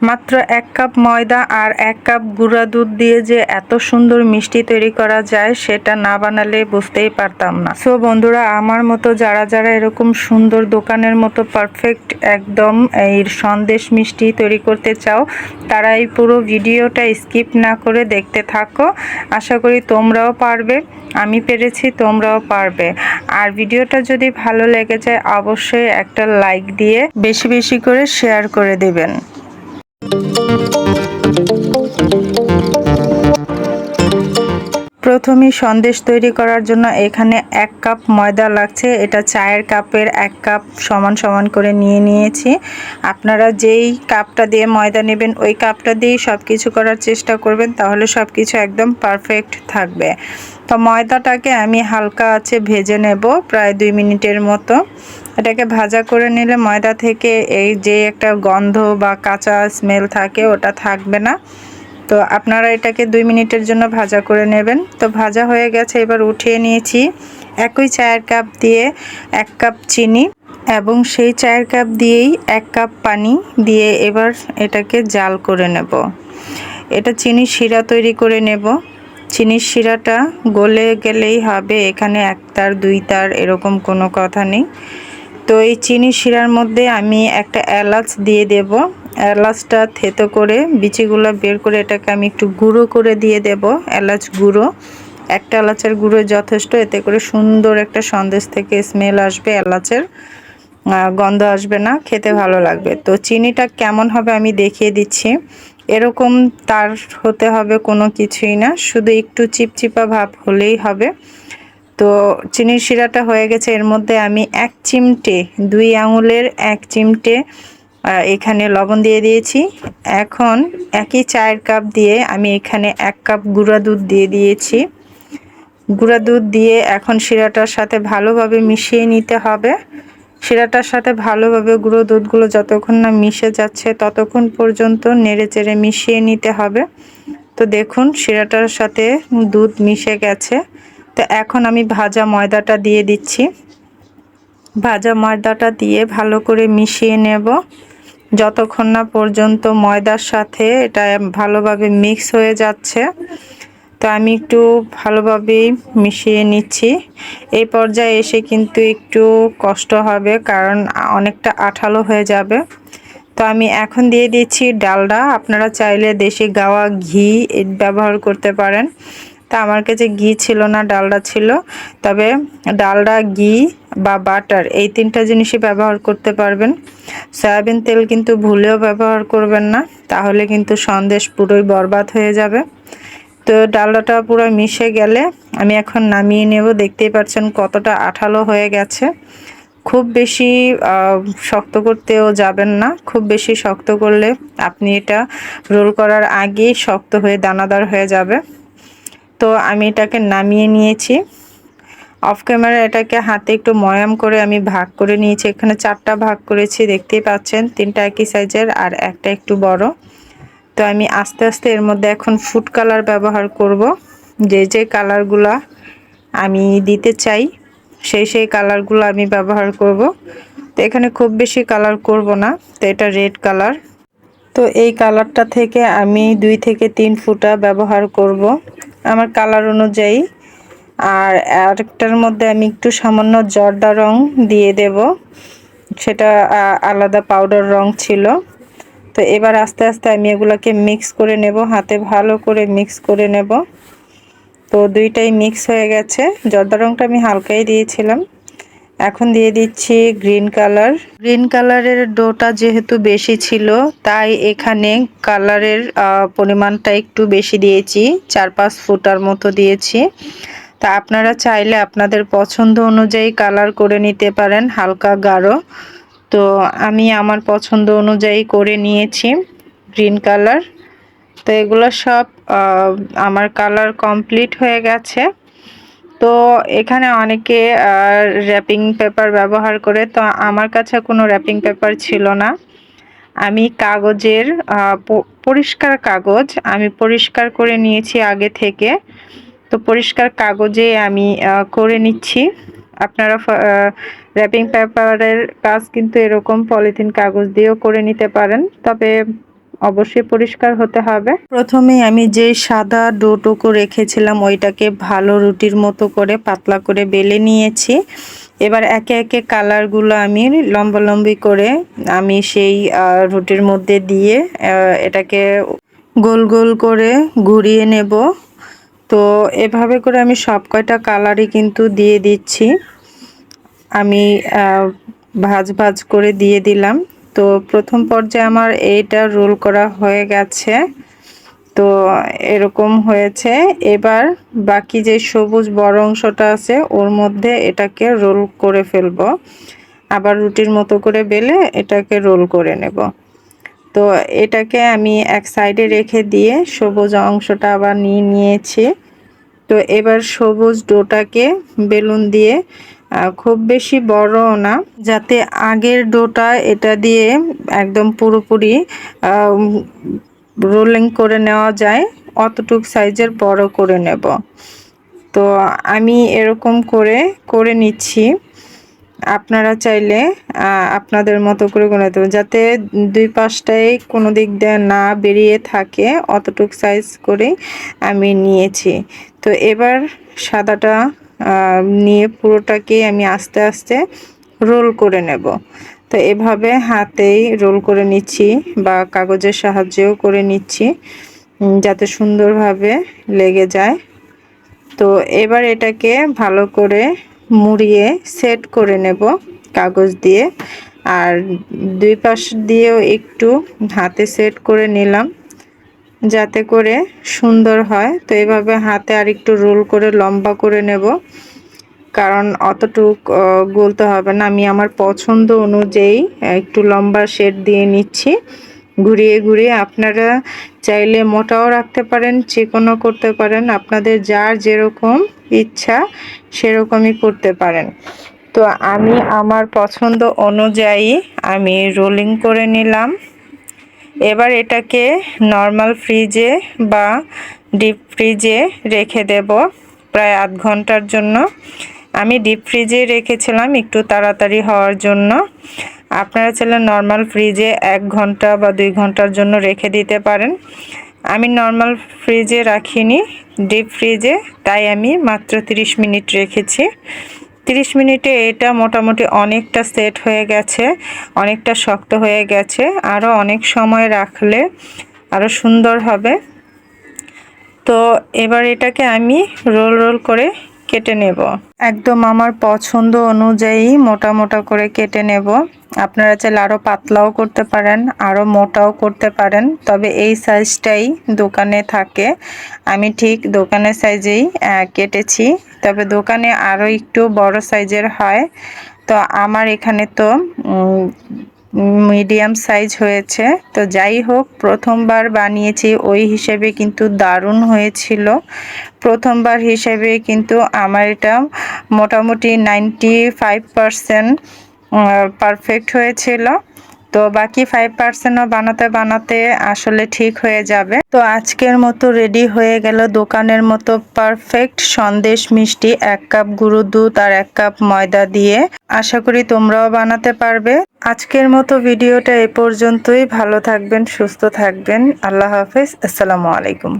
মাত্র এক কাপ ময়দা আর এক কাপ গুঁড়া দুধ দিয়ে যে এত সুন্দর মিষ্টি তৈরি করা যায়, সেটা না বানালে বুঝতেই পারতাম না। সো বন্ধুরা, আমার মতো যারা যারা এরকম সুন্দর দোকানের মতো পারফেক্ট একদম এই সন্দেশ মিষ্টি তৈরি করতে চাও, তারা এই পুরো ভিডিওটা স্কিপ না করে দেখতে থাকো। আশা করি তোমরাও পারবে, আমি পেরেছি, তোমরাও পারবে। আর ভিডিওটা যদি ভালো লেগে যায়, অবশ্যই একটা লাইক দিয়ে বেশি বেশি করে শেয়ার করে দেবেন। thank you. প্রথমেই সন্দেশ তৈরি করার জন্য এখানে এক কাপ ময়দা লাগছে। এটা চায়ের কাপের এক কাপ সমান সমান করে নিয়ে নিয়েছি। আপনারা যেই কাপটা দিয়ে ময়দা নেবেন, ওই কাপটা দিয়েই সব কিছু করার চেষ্টা করবেন, তাহলে সব কিছু একদম পারফেক্ট থাকবে। তো ময়দাটাকে আমি হালকা আছে ভেজে নেব প্রায় দুই মিনিটের মতো। এটাকে ভাজা করে নিলে ময়দা থেকে এই যে একটা গন্ধ বা কাঁচা স্মেল থাকে, ওটা থাকবে না। তো আপনারা এটাকে দুই মিনিটের জন্য ভাজা করে নেবেন। তো ভাজা হয়ে গেছে, এবার উঠিয়ে নিয়েছি একই চায়ের কাপ দিয়ে এক কাপ চিনি এবং সেই চায়ের কাপ দিয়েই এক কাপ পানি দিয়ে এবার এটাকে জাল করে নেব। এটা চিনি শিরা তৈরি করে নেব। চিনির শিরাটা গলে গেলেই হবে, এখানে এক তার, দুই তার এরকম কোনো কথা নেই। তো এই চিনি শিরার মধ্যে আমি একটা এলাচ দিয়ে দেব। এলাচটা থেতো করে বিচিগুলো বের করে এটাকে আমি একটু গুঁড়ো করে দিয়ে দেব, এলাচ গুঁড়ো। একটা এলাচের গুঁড়ো যথেষ্ট, এতে করে সুন্দর একটা সন্দেশ থেকে স্মেল আসবে, এলাচের গন্ধ আসবে না, খেতে ভালো লাগবে। তো চিনিটা কেমন হবে আমি দেখিয়ে দিচ্ছি। এরকম তার হতে হবে কোনো কিছুই না, শুধু একটু চিপচিপা ভাব হলেই হবে। তো চিনির শিরাটা হয়ে গেছে, এর মধ্যে আমি এক চিমটে, দুই আঙুলের এক চিমটে এখানে লবণ দিয়ে দিয়েছি। এখন একই চায়ের কাপ দিয়ে আমি এখানে এক কাপ গুঁড়া দুধ দিয়ে দিয়েছি। গুঁড়া দুধ দিয়ে এখন শিরাটার সাথে ভালোভাবে মিশিয়ে নিতে হবে। শিরাটার সাথে ভালোভাবে গুঁড়ো দুধগুলো যতক্ষণ না মিশে যাচ্ছে ততক্ষণ পর্যন্ত নেড়ে চেড়ে মিশিয়ে নিতে হবে। তো দেখুন, শিরাটার সাথে দুধ মিশে গেছে। তো এখন আমি ভাজা ময়দাটা দিয়ে দিচ্ছি। ভাজা ময়দাটা দিয়ে ভালো করে মিশিয়ে নেব। যতক্ষণ না পর্যন্ত ময়দার সাথে এটা ভালোভাবে মিক্স হয়ে যাচ্ছে, তো আমি একটু ভালোভাবেই মিশিয়ে নিচ্ছি। এই পর্যায়ে এসে কিন্তু একটু কষ্ট হবে, কারণ অনেকটা আঠালো হয়ে যাবে। তো আমি এখন দিয়ে দিচ্ছি ডালডা। আপনারা চাইলে দেশি গাওয়া ঘি ব্যবহার করতে পারেন। তা আমার কাছে ঘি ছিল না, ডালডা ছিল। তবে ডালডা, ঘি বা বাটার, এই তিনটা জিনিসই ব্যবহার করতে পারবেন। সয়াবিন তেল কিন্তু ভুলেও ব্যবহার করবেন না, তাহলে কিন্তু সন্দেশ পুরোই বরবাদ হয়ে যাবে। তো ডালডাটা পুরো মিশে গেলে আমি এখন নামিয়ে নেব, দেখতেই পাচ্ছেন কতটা আঠালো হয়ে গেছে। খুব বেশি শক্ত করতেও যাবেন না, খুব বেশি শক্ত করলে আপনি এটা রোল করার আগেই শক্ত হয়ে দানাদার হয়ে যাবে। তো আমি এটাকে নামিয়ে নিয়েছি। অফ ক্যামেরা এটাকে হাতে একটু ময়াম করে আমি ভাগ করে নিয়েছি। এখানে চারটা ভাগ করেছি, দেখতেই পাচ্ছেন। তিনটা একই সাইজের আর একটা একটু বড়। তো আমি আস্তে আস্তে এর মধ্যে এখন ফুড কালার ব্যবহার করব। যে যে কালারগুলা আমি দিতে চাই, সেই সেই কালারগুলো আমি ব্যবহার করব। তো এখানে খুব বেশি কালার করব না, তো এটা রেড কালার তো এই কালারটা থেকে আমি দুই থেকে তিন ফুটা ব্যবহার করব। আমার কালার অনুযায়ী আর আরেকটার মধ্যে আমি একটু সামান্য জর্দা রং দিয়ে দেব। সেটা আলাদা পাউডার রং ছিল। তো এবার আস্তে আস্তে আমি এগুলোকে মিক্স করে নেব, হাতে ভালো করে মিক্স করে নেব। তো দুইটাই মিক্স হয়ে গেছে। জর্দা রংটা আমি হালকাই দিয়েছিলাম। এখন দিয়ে দিচ্ছি গ্রিন কালার। গ্রিন কালারের ডোটা যেহেতু বেশি ছিল, তাই এখানে কালারের পরিমাণটা একটু বেশি দিয়েছি। চার পাঁচ ফুটার মতো দিয়েছি। তা আপনারা চাইলে আপনাদের পছন্দ অনুযায়ী কালার করে নিতে পারেন, হালকা গাঢ়। তো আমি আমার পছন্দ অনুযায়ী করে নিয়েছি গ্রিন কালার তো এগুলো সব আমার কালার কমপ্লিট হয়ে গেছে। তো এখানে অনেকে র্যাপিং পেপার ব্যবহার করে, তো আমার কাছে কোনো র্যাপিং পেপার ছিল না। আমি কাগজের পরিষ্কার কাগজ আমি পরিষ্কার করে নিয়েছি আগে থেকে। তো পরিষ্কার কাগজে আমি করে নিচ্ছি। আপনারা র্যাপিং পেপারের কাজ কিন্তু এরকম পলিথিন কাগজ দিয়েও করে নিতে পারেন। তবে অবশ্যই পরিষ্কার হতে হবে। প্রথমে আমি যে সাদা ডোটুকু রেখেছিলাম, ওইটাকে ভালো রুটির মতো করে পাতলা করে বেলে নিয়েছি। এবার একে একে কালারগুলো আমি লম্বালম্বি করে আমি সেই রুটির মধ্যে দিয়ে এটাকে গোল গোল করে ঘুরিয়ে নেব। তো এভাবে করে আমি সব কয়টা কালারই কিন্তু দিয়ে দিচ্ছি। আমি ভাজ ভাজ করে দিয়ে দিলাম। তো প্রথম পর্যায়ে আমার এইটা রোল করা হয়ে গেছে। তো এরকম হয়েছে। এবার বাকি যে সবুজ বড় অংশটা আছে, ওর মধ্যে এটাকে রোল করে ফেলব। আবার রুটির মতো করে বেলে এটাকে রোল করে নেব। তো এটাকে আমি এক সাইডে রেখে দিয়ে সবুজ অংশটা আবার নিয়ে নিয়েছি। তো এবার সবুজ ডোটাকে বেলুন দিয়ে খুব বেশি বড় না, যাতে আগের ডোটা এটা দিয়ে একদম পুরোপুরি রোলিং করে নেওয়া যায়, অতটুক সাইজের বড় করে নেব। তো আমি এরকম করে করে নিচ্ছি। আপনারা চাইলে আপনাদের মতো করে করে নিতে যাতে দুই পাশটাই কোনো দিক দিয়ে না বেরিয়ে থাকে, অতটুক সাইজ করে আমি নিয়েছি। তো এবার সাদাটা নিয়ে পুরোটাকে আমি আস্তে আস্তে রোল করে নেব। তো এভাবে হাতেই রোল করে নিচ্ছি বা কাগজের সাহায্যেও করে নিচ্ছি যাতে সুন্দরভাবে লেগে যায়। তো এবার এটাকে ভালো করে মুড়িয়ে সেট করে নেব কাগজ দিয়ে। আর দুই পাশ দিয়েও একটু হাতে সেট করে নিলাম যাতে করে সুন্দর হয়। তো এভাবে হাতে আর একটু রোল করে লম্বা করে নেব। কারণ অতটুক গলতে হবে না। আমি আমার পছন্দ অনুযায়ী একটু লম্বা শেড দিয়ে নিচ্ছি। ঘুরিয়ে ঘুরিয়ে আপনারা চাইলে মোটাও রাখতে পারেন চিকনও করতে পারেন। আপনাদের যার যেরকম ইচ্ছা সেরকমই করতে পারেন। তো আমি আমার পছন্দ অনুযায়ী আমি রোলিং করে নিলাম। এবার এটাকে নর্মাল ফ্রিজে বা ডিপ ফ্রিজে রেখে দেব প্রায় আধ ঘণ্টার জন্য। আমি ডিপ ফ্রিজে রেখেছিলাম একটু তাড়াতাড়ি হওয়ার জন্য। আপনারা চাইলে নর্মাল ফ্রিজে এক ঘণ্টা বা দুই ঘণ্টার জন্য রেখে দিতে পারেন। আমি নর্মাল ফ্রিজে রাখিনি ডিপ ফ্রিজে তাই আমি মাত্র 30 মিনিট রেখেছি। 30 মিনিটে এটা মোটামুটি অনেকটা সেট হয়ে গেছে, অনেকটা শক্ত হয়ে গেছে আরও অনেক সময় রাখলে আরও সুন্দর হবে। তো এবার এটাকে আমি রোল রোল করে কেটে নেব। একদম আমার পছন্দ অনুযায়ী মোটা মোটা করে কেটে নেব। আপনারা চাইলে আরও পাতলাও করতে পারেন আরও মোটাও করতে পারেন, তবে এই সাইজটাই দোকানে থাকে। আমি ঠিক দোকানের সাইজেই কেটেছি, তবে দোকানে আরও একটু বড় সাইজের হয়। তো আমার এখানে তো মিডিয়াম সাইজ হয়েছে। তো যাই হোক, প্রথমবার বানিয়েছি, ওই হিসেবে কিন্তু দারুণ হয়েছিল। প্রথমবার হিসেবে কিন্তু আমার এটা মোটামুটি নাইনটি ফাইভ পারফেক্ট হয়েছিল। তো বাকি ফাইভ পার্সেন্টও বানাতে বানাতে আসলে ঠিক হয়ে যাবে। তো আজকের মতো রেডি হয়ে গেল দোকানের মতো পারফেক্ট সন্দেশ মিষ্টি এক কাপ গুঁড়ো দুধ আর এক কাপ ময়দা দিয়ে। আশা করি তোমরাও বানাতে পারবে। আজকের মতো ভিডিওটা এ পর্যন্তই। ভালো থাকবেন, সুস্থ থাকবেন। আল্লাহ হাফেজ। আসসালামু আলাইকুম।